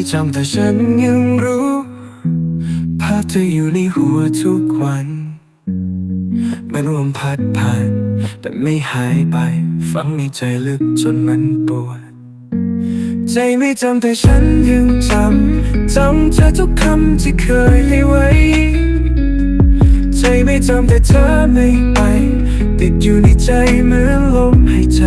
ไม่จำแต่ฉันยังรู้ ภาพเธออยู่ในหัวทุกวัน มันรวมพัดผ่าน แต่ไม่หายไป ฝังในใจลึกจนมันปวด ใจไม่จำแต่ฉันยังจำ จำเธอทุกคำที่เคยให้ไว้ ใจไม่จำแต่เธอไม่ไป ติดอยู่ในใจเหมือนลมหายใจ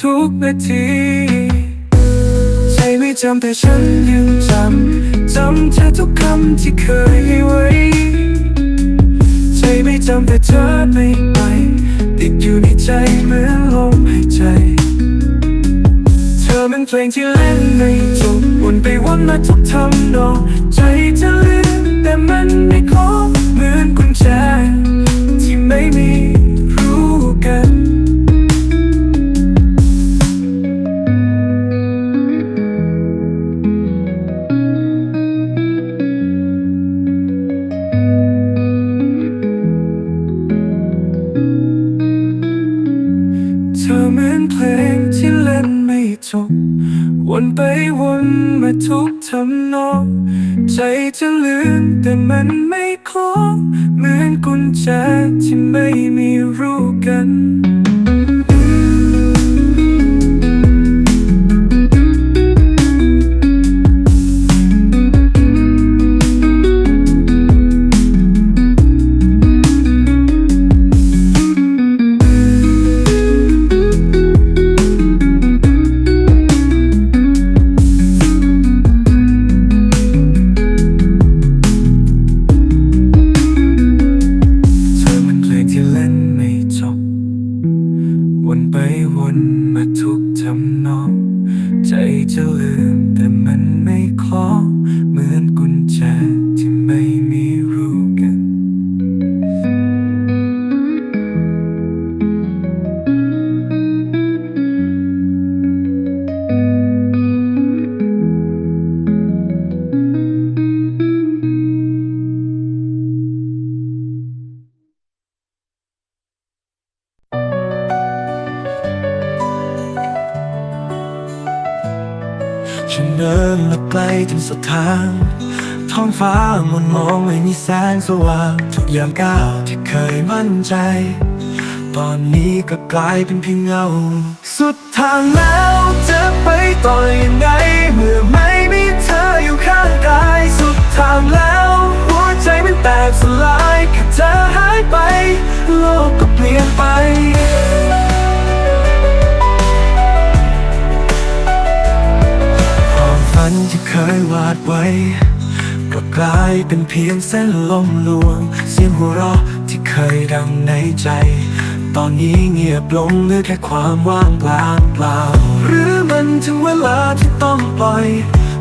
ทุกนาทีใจไม่จำแต่ฉันยังจำจำเธอทุกคำที่เคยไว้ใจไม่จำแต่เธอไม่ไปติดอยู่ในใจเหมือนลมหายใจ เธอเป็นเพลงที่เล่นไม่จบวนไปวนมาทุกทำนองใจจะลืมแต่มันไม่ครบเหมือนกุญแจที่ไม่มี วนมาทุกท วนมาทุกทำนอง ใจจะลืม สงสว่างทุกยามก้าวที่เคยมั่นใจ ตอนนี้ก็กลายเป็นเพียงเงา สุดทางแล้วจะไปต่อยังไง เมื่อไม่มีเธออยู่ข้างกาย สุดทางแล้วหัวใจมันแตกสลายแค่เธอหายไป โลกก็เปลี่ยนไปความฝันที่เคยวาดไว้ กลายเป็นเพียงเส้นลมลวง เสียงหัวเราะที่เคยดังในใจ ตอนนี้เงียบลงเหลือแค่ความว่างเปล่าเปล่า หรือมันถึงเวลาที่ต้องปล่อย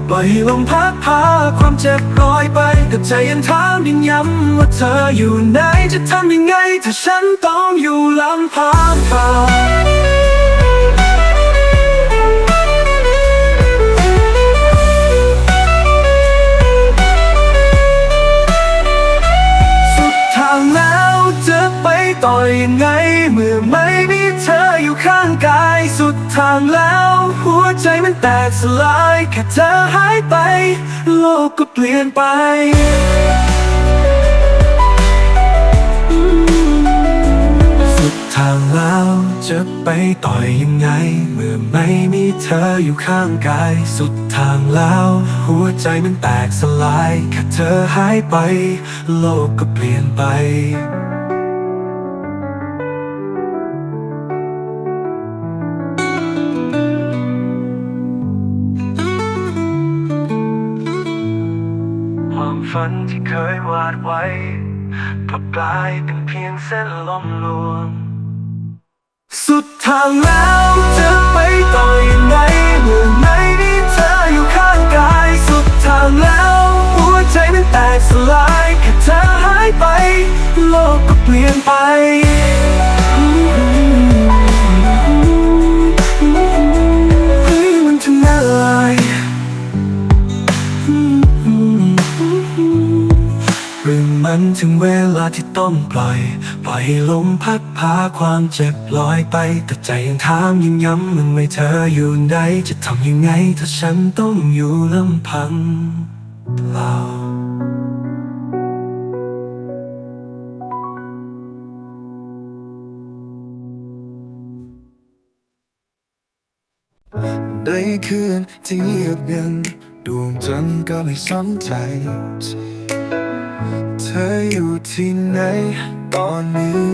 ปล่อยให้ลมพัดพาความเจ็บลอยไปแต่ใจยังถามยังย้ำว่าเธออยู่ไหนจะทำยังไง ถ้าฉันต้องอยู่ลำพังเปล่า ต่อยังไง เมื่อไม่มีเธออยู่ข้างกายสุดทางแล้ว หัวใจมันแตกสลายแค่เธอหายไป โลกก็เปลี่ยนไปสุดทางแล้วจะไปต่อยยังไง เมื่อไม่มีเธออยู่ข้างกาย สุดทางแล้ว หัวใจมันแตกสลายแค่เธอหายไป โลกก็เปลี่ยนไปาดไว้กลับกลายเป็นเพียงเส้นลมลวง สุดทางแล้วจะไปต่อยังไงเมื่อไหนที่เธออยู่ข้างกาย สุดทางแล้วหัวใจมันแตกสลายแค่เธอหายไป โลกก็เปลี่ยนไป ถึงเวลาที่ต้องปล่อย ปล่อยให้ลมพัดพาความเจ็บลอยไป แต่ใจยังถามยังย้ำมันไว้เธออยู่ไหนจะทำยังไง ถ้าฉันต้องอยู่ลำพังเปล่าในคืนที่เงียบเย็นดวงจันทร์ก็ไม่สนใจ ออยู่ที่ไหนตอนนี้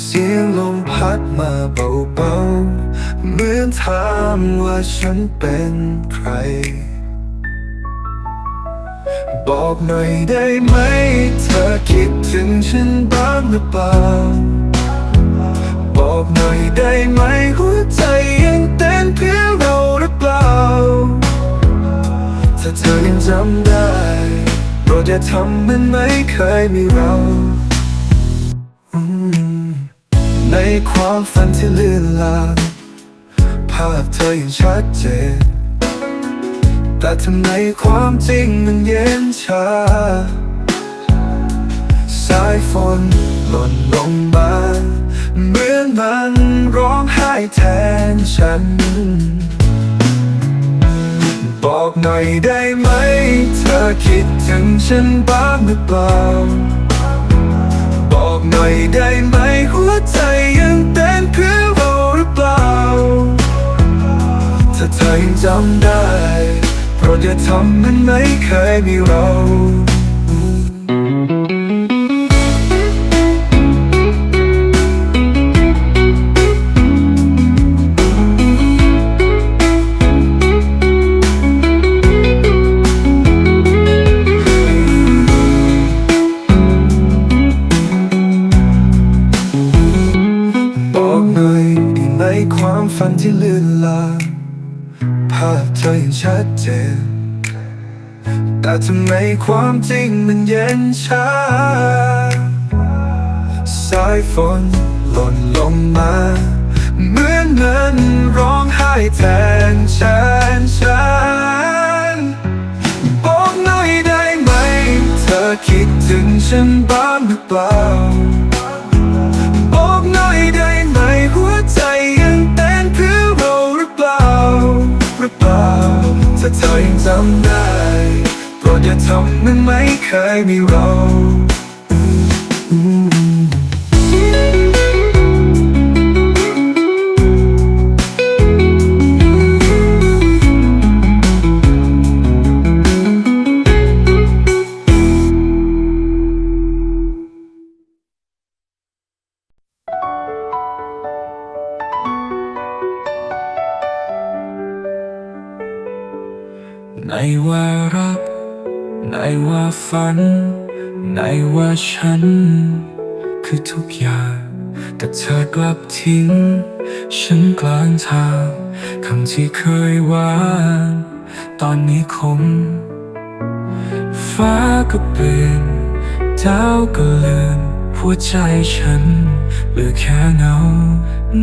เสียงลมพัดมาเบาๆเหมือนถามว่าฉันเป็นใคร บอกหน่อยได้ไหม เธอคิดถึงฉันบ้างหรือเปล่า บอกหน่อยได้ไหมหัวใจยังเต้นเพื่อเราหรือเปล่า ถ้าเธอยังจำได้ โปรดอย่าทำมันไม่เคยมีเรา ในความฝันที่ลื่นลางภาพเธอยังชัดเจน แต่ทำไมความจริงมันเย็นชา สายฝนหล่นลงมาเหมือนมันร้องไห้แทนฉัน บอกหน่อยได้ไหม เธอคิดถึงฉันบ้างหรือเปล่า บอกหน่อยได้ไหมหัวใจยังเต้นเพื่อเราหรือเปล่า ถ้าเธอยังจำได้โปรดอย่าทำมันไม่เคยมีเรา ที่เลื่อนลางภาพเธอยังชัดเจน แต่ทำไมความจริงมันเย็นชาสายฝนหล่นลงมา เหมือนมันร้องไห้แทนฉันฉันบอกหน่อยได้ไหม เธอคิดถึงฉันบ้างหรือเปล่า ถ้าเธอยังจำได้โปรดอย่าทำเหมือนไม่เคยมีเรา ว่ารัก ในว่าฝัน ในว่าฉัน คือทุกอย่าง แต่เธอกลับทิ้ง ฉันกลางทางคำที่เคยหวานตอนนี้คงฟ้าก็เปลี่ยนดาวก็เลือนหัวใจฉันเหลือแค่เงา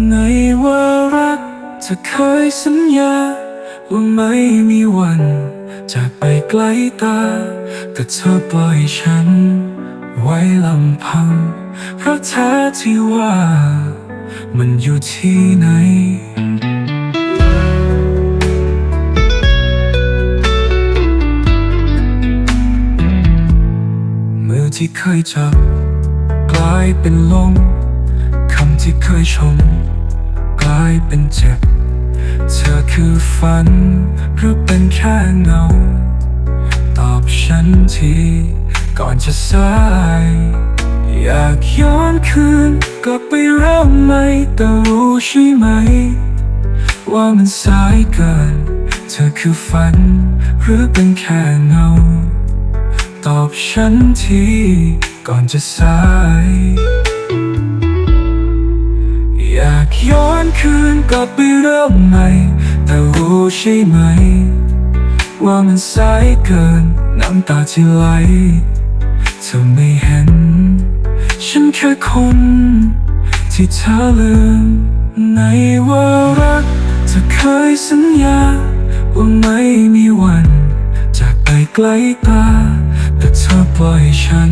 ในว่ารักเธอเคยสัญญาว่าไม่มีวัน จากไปไกลตา แต่เธอปล่อยฉัน ไว้ลำพัง เพราะแท้ที่ว่า มันอยู่ที่ไหนมือที่เคยจับ กลายเป็นลมคำที่เคยชม กลายเป็นเจ็บ เธอคือฝัน หรือเป็นแค่เงา ตอบฉันทีก่อนจะสาย อยากย้อนคืนกลับไปเริ่มใหม่แต่รู้ใช่ไหม ว่ามันสายเกิน เธอคือฝัน หรือเป็นแค่เงา ตอบฉันทีก่อนจะสาย ย้อนคืนกลับไปเริ่มใหม่แต่รู้ใช่ไหม ว่ามันสายเกินน้ำตาที่ไหลเธอไม่เห็น ฉันแค่คนที่เธอลืมในว่ารักเธอเคยสัญญาว่าไม่มีวัน จากไปไกลตา แต่เธอปล่อยฉัน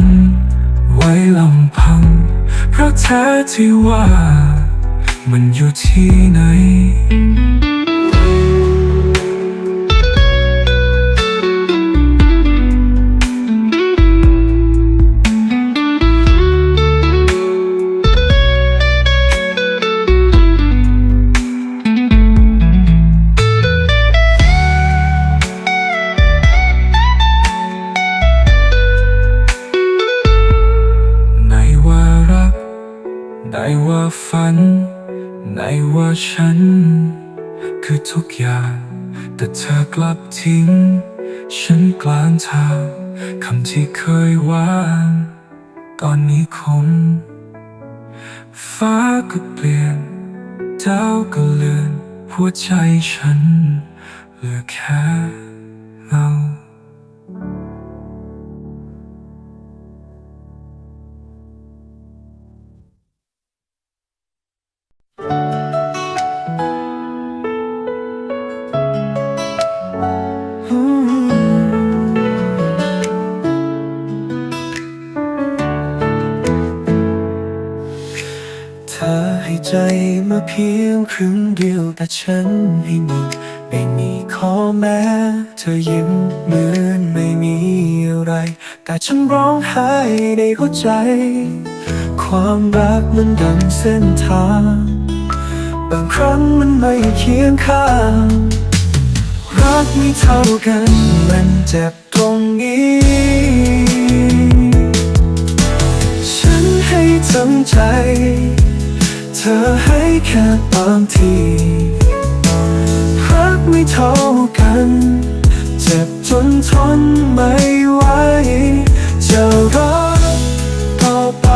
ไว้ลำพังเพราะแท้ที่ว่า มันอยู่ที่ไหนไหนว่ารักไหนว่าฝัน ไหนว่าฉัน คือทุกอย่าง แต่เธอกลับทิ้ง ฉันกลางทางคำที่เคยวางตอนนี้คงฟ้าก็เปลี่ยนดาวก็เลือนหัวใจฉันเหลือแค่เงา ฉันให้หมดไม่มีข้อแม้ เธอยิ้มเหมือนไม่มีอะไร แต่ฉันร้องไห้ในหัวใจ ความรักมันดังเส้นทาง บางครั้งมันไม่เคียงข้างรักไม่เท่ากันมันเจ็บตรงนี้ ฉันให้ทั้งใจ เธอให้แค่บางที ไม่เท่ากัน เจ็บจนทนไม่ไหวจะรักต่อไป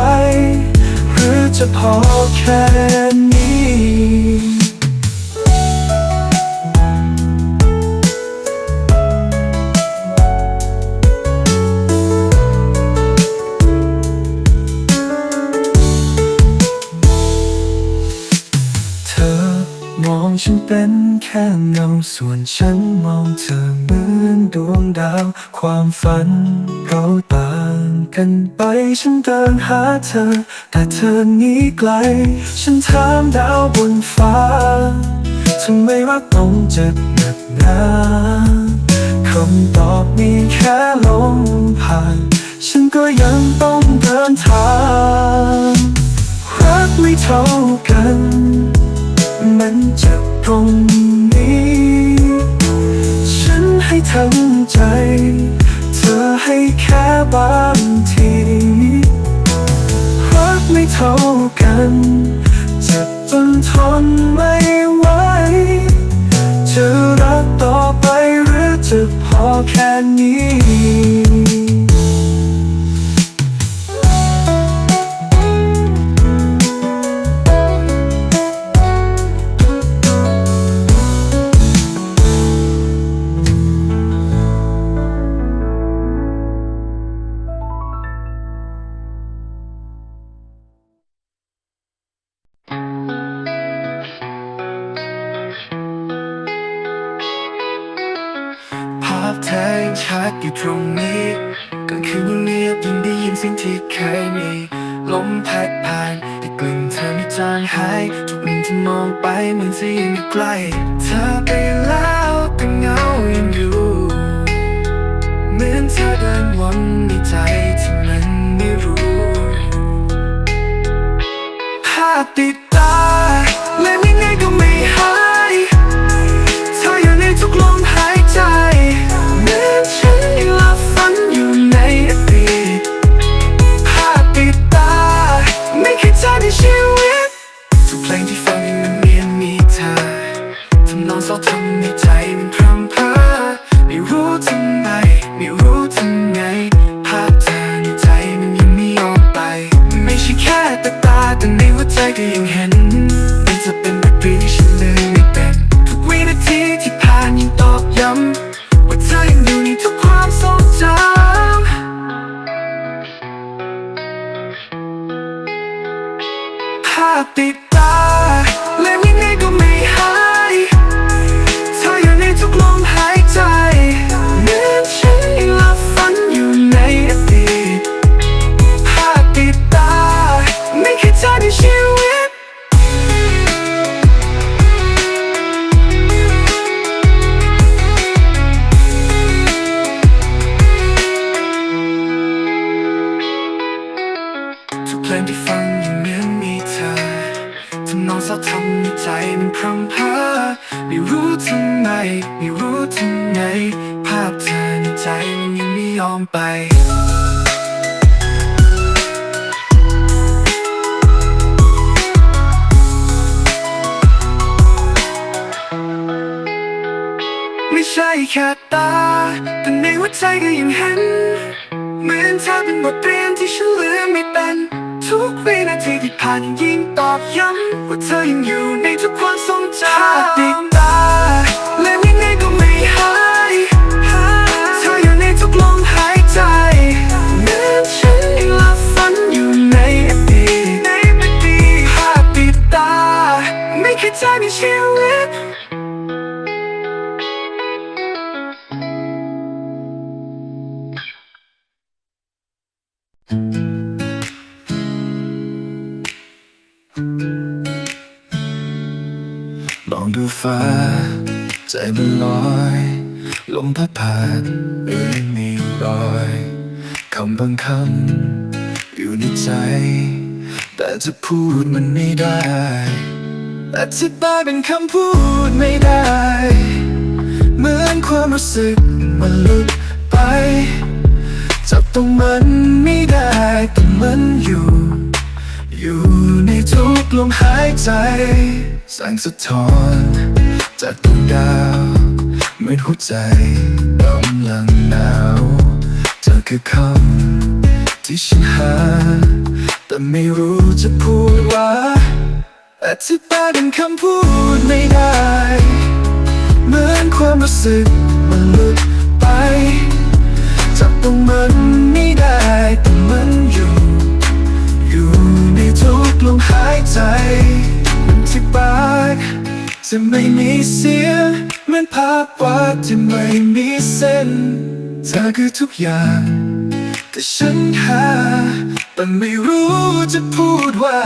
หรือจะพอแค่ ฉันเป็นแค่เงาส่วนฉันมองเธอเหมือนดวงดาว ความฝันเราต่างกันไปฉันเดินหาเธอ แต่เธอนี้ไกล ฉันถามดาวบนฟ้าทำไมรักต้องเจ็บหนักหนาคำตอบมีแค่ลมผ่าน ฉันก็ยังต้องเดินทาง รักไม่เท่ากัน มันเจ็บตรงนี้ ฉันให้ทั้งใจ เธอให้แค่บางทีรักไม่เท่ากัน เจ็บจนทนไม่ อนเธอเดินวนในใจที่มันไม่รู้ภาพติด ติดตาเล่นยังไงก็ไม่หา แค่ตา แต่ในหัวใจก็ยังเห็น เหมือนเธอเป็นบทเรียนที่ฉันลืมไม่เป็น ทุกวินาทีที่ผ่านยิ่งตอกย้ำว่าเธอยังอยู่ในทุกความทรงจำ ใจมันลอย ลมพัดผ่านเอ่ยมีรอยคำบางคำอยู่ในใจ แต่จะพูดมันไม่ได้อธิบายเป็นคำพูดไม่ได้ เหมือนความรู้สึกมันหลุดไป จับตรงมันไม่ได้แต่มันอยู่ อยู่ในทุกลมหายใจแสงสะท้อน จากดวงดาวเหมือนหัวใจกำลังหนาวเธอคือคำที่ฉันหา แต่ไม่รู้จะพูดว่าอธิบายเป็นคำพูดไม่ได้ เหมือนความรู้สึกมันหลุดไปจับตรงมันไม่ได้แต่มันอยู่ อยู่ในทุกลมหายใจมันที่ปาก จะไม่มีเสียงเหมือนภาพวาดที่ไม่มีเส้น เธอคือทุกอย่าง แต่ฉันหา แต่ไม่รู้จะพูดว่า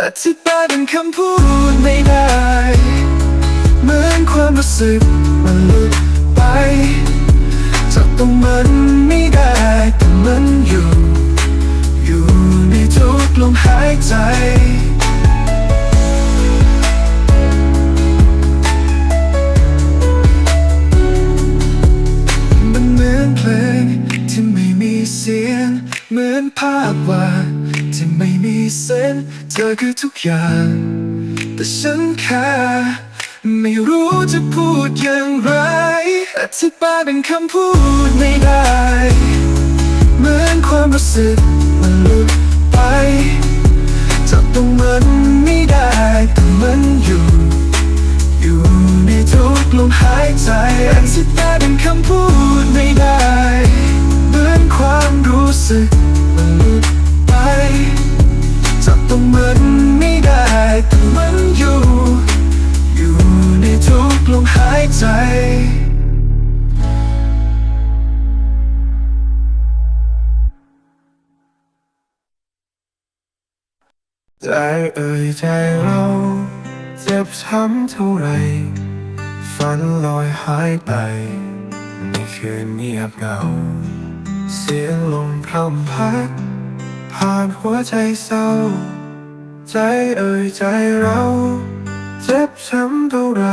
อธิบายเป็นคำพูดไม่ได้ เหมือนความรู้สึกมันหลุดไปจับตรงมันไม่ได้แต่มันอยู่ อยู่ในทุกลมหายใจ เสียง เหมือนภาพวาดที่ไม่มีเส้น เธอคือทุกอย่าง แต่ฉันแค่ไม่รู้จะพูดอย่างไร อธิบายเป็นคำพูดไม่ได้ ใจเราเจ็บช้ำเท่าไร ฝันลอยหายไปในคืนเงียบเหงา เสียงลมพร่ำพัดผ่านหัวใจเศร้า ใจเอ่ยใจเรา เจ็บช้ำเท่าไร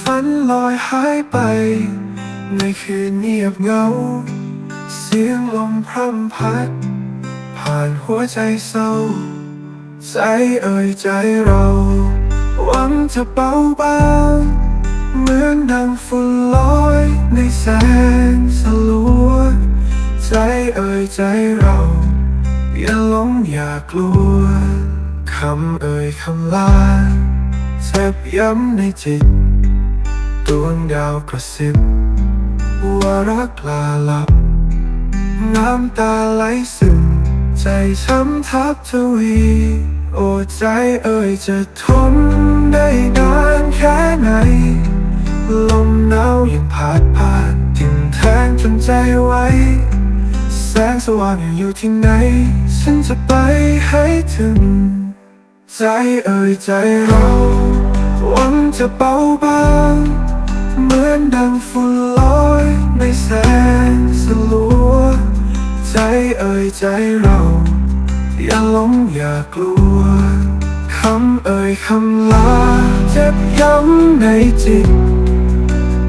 ฝันลอยหายไป ในคืนเงียบเหงา เสียงลมพร่ำพัด ผ่านหัวใจเศร้า ใจเอ่ยใจเรา หวังจะเบาบางเหมือนดังฝุ่นลอยในแสงสลัวใจเอ่ยใจเรา อย่าหลงอย่ากลัวคำเอ่ยคำลาเจ็บย้ำในจิตดวงดาวกระซิบว่ารักลาลับ น้ำตาไหลซึมใจช้ำทับทวี โอ้ใจเอ่ยจะทนได้นานแค่ไหน ลมหนาวยังพาดผ่านทิ่มแทงจนใจไว้ แสงสว่างอยู่ที่ไหน ฉันจะไปให้ถึง ใจเอ่ยใจเราหวังจะเบาบางเหมือนดังฝุ่นลอยในแสงสลัว ใจเอ่ยใจเรา อย่าหลงอย่ากลัว คำเอ่ยคำลาเจ็บย้ำในจิต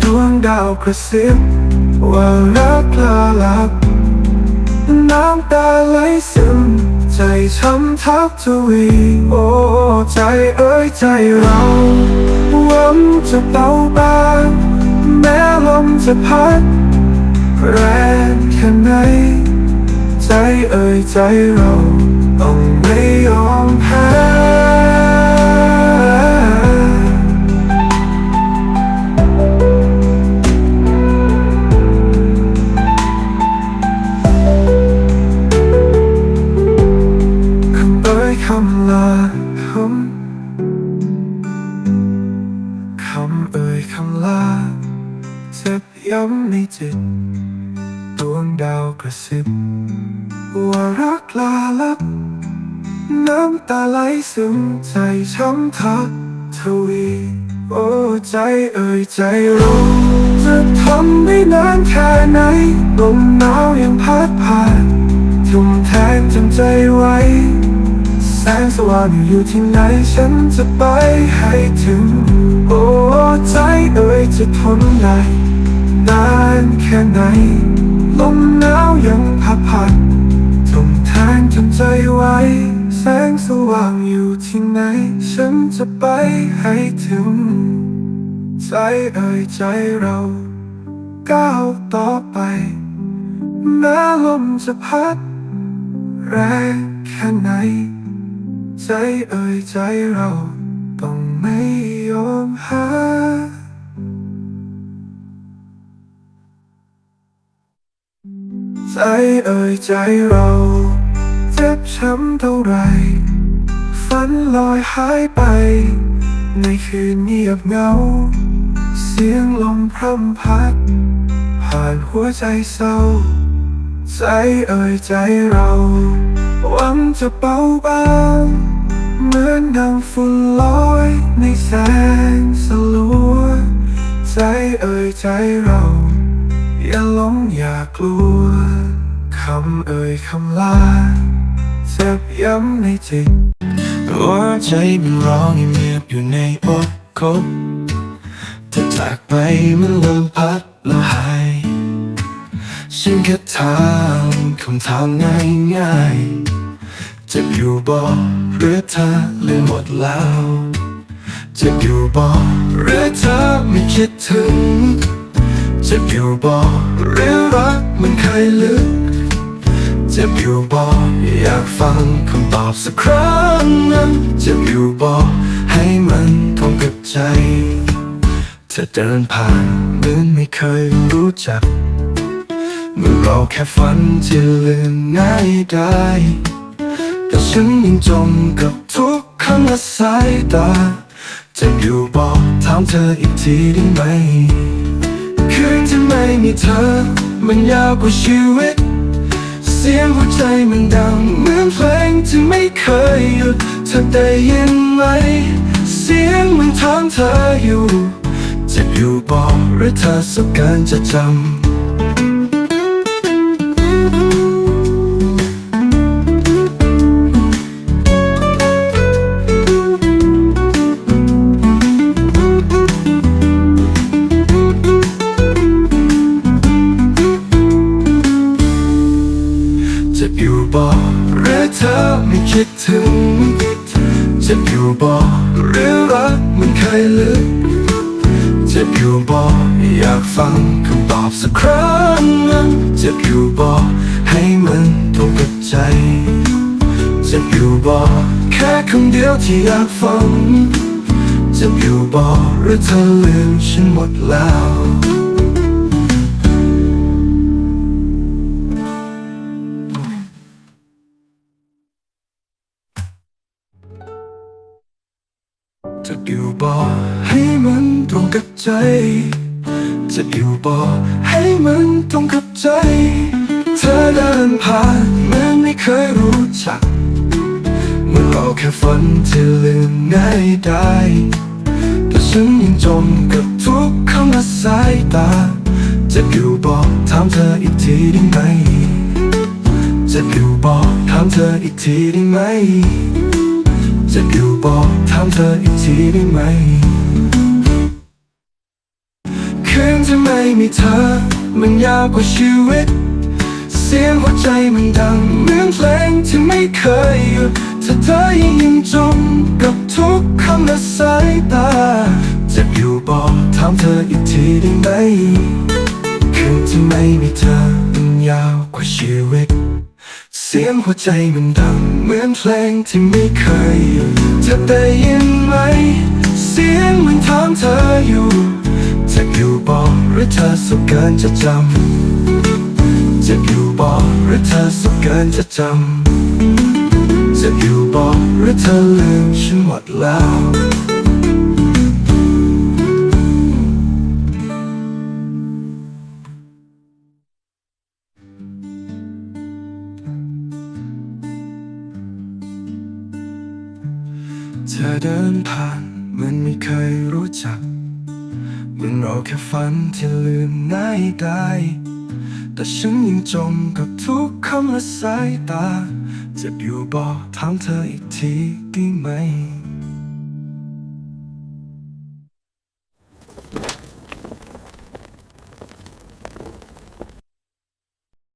ดวงดาวกระซิบว่ารักลาลับ น้ำตาไหลซึม ใจช้ำทับทวีโอ้ใจเอ้ยใจเราหวังจะเบาบางแม้ลมจะพัด แรงแค่ไหนใจเอ่ยใจเรา ต้ ที่ไหนฉันจะไปให้ถึง โอ้ใจเอ่ยจะทนได้นานแค่ไหน ลมหนาวยังพัดผ่านทุ่มแทนจำใจไว้ แสงสว่างอยู่ที่ไหน ฉันจะไปให้ถึง ใจเอ่ยใจเราก้าวต่อไปแม้ลมจะพัด แรงแค่ไหน ใจเอ่ยใจเราต้องไม่ยอมหาใจเอ่ยใจเรา เจ็บช้ำเท่าไร ฝันลอยหายไป ในคืนเงียบเหงา เสียงลมพร่ำพัด ผ่านหัวใจเศร้า ใจเอ่ยใจเรา หวังจะเบาบางเหมือนดังฝุ่นลอยในแสงสลัว ใจเอ่ยใจเรา อย่าหลงอย่ากลัว คำเอ่ยคำลาเจ็บย้ำในจิตหัวใจมันร้องเงียบอยู่ในอกคบเธอจากไปมันลมพัดแล้วหายฉันแค่ถามคำถามง่ายๆ จ็บอยู่บ่หรือเธอลืมหมดแล้วเจ็บอยู่บ่หรือเธอไม่คิดถึงเจ็บอยู่บ่หรือรักมันเคยลึกเจ็บอยู่บ่อยากฟังคำตอบสักครั้งนั้นเจ็บอยู่บ่ให้มันตรงกับใจเธอเดินผ่านเหมือนไม่เคยรู้จักเมื่อเราแค่ฝันที่ลืมง่ายได้ แต่ฉันยังจมกับทุกคำและสายตาเจ็บอยู่บ่ถามเธออีกทีได้ไหม คืนที่ไม่มีเธอ มันยาวกว่าชีวิต เสียงหัวใจมันดังเหมือนเพลงที่ไม่เคยหยุดเธอได้ยินไหม เสียงมันถามเธออยู่เจ็บอยู่บอกหรือเธอสักการจะจำ จ็บอยู่บ่หรือเธอไม่คิดถึง เจ็บอยู่บ่หรือรักมันเคยลึก เจ็บอยู่บ่อยากฟังคำตอบสักครั้ง เจ็บอยู่บ่ให้มันตรงกับใจ เจ็บอยู่บ่แค่คำเดียวที่อยากฟัง เจ็บอยู่บ่หรือเธอลืมฉันหมดแล้ว ใจ จะอยู่บ่ให้มันตรงกับใจ เธอเดินผ่านเหมือนไม่เคยรู้จัก เมื่อเราแค่ฝันที่ลืมง่ายได้ แต่ฉันยังจมกับทุกคำและสายตา จะอยู่บ่ถามเธออีกทีได้ไหม จะอยู่บอกถามเธออีกทีได้ไหม จะอยู่บอกถามเธออีกทีได้ไหม คืนที่ไม่มีเธอ มันยาวกว่าชีวิต เสียงหัวใจมันดังเหมือนเพลงที่ไม่เคยหยุดถ้าเธอยังจมกับทุกคำและสายตาเจะอยู่บอกถามเธออีกทีได้ไหมคืนที่ไม่มีเธอมันยาวกว่าชีวิต เสียงหัวใจมันดังเหมือนเพลงที่ไม่เคยหยุดเธอได้ยินไหม เสียงมันถามเธออยู่ รือเธอสุขเกินจะจำจะอยู่บอกหรือเธอสุขเกินจะจำจะอยู่บอกหรือเธอลืมฉันหมดแล้วเธอเดินผ่านเหมือนไม่เคยรู้จัก เราแค่ฝันที่ลืมง่ายได้ แต่ฉันยังจมกับทุกคำและสายตา จะอยู่บอกถามเธออีกทีได้ไหม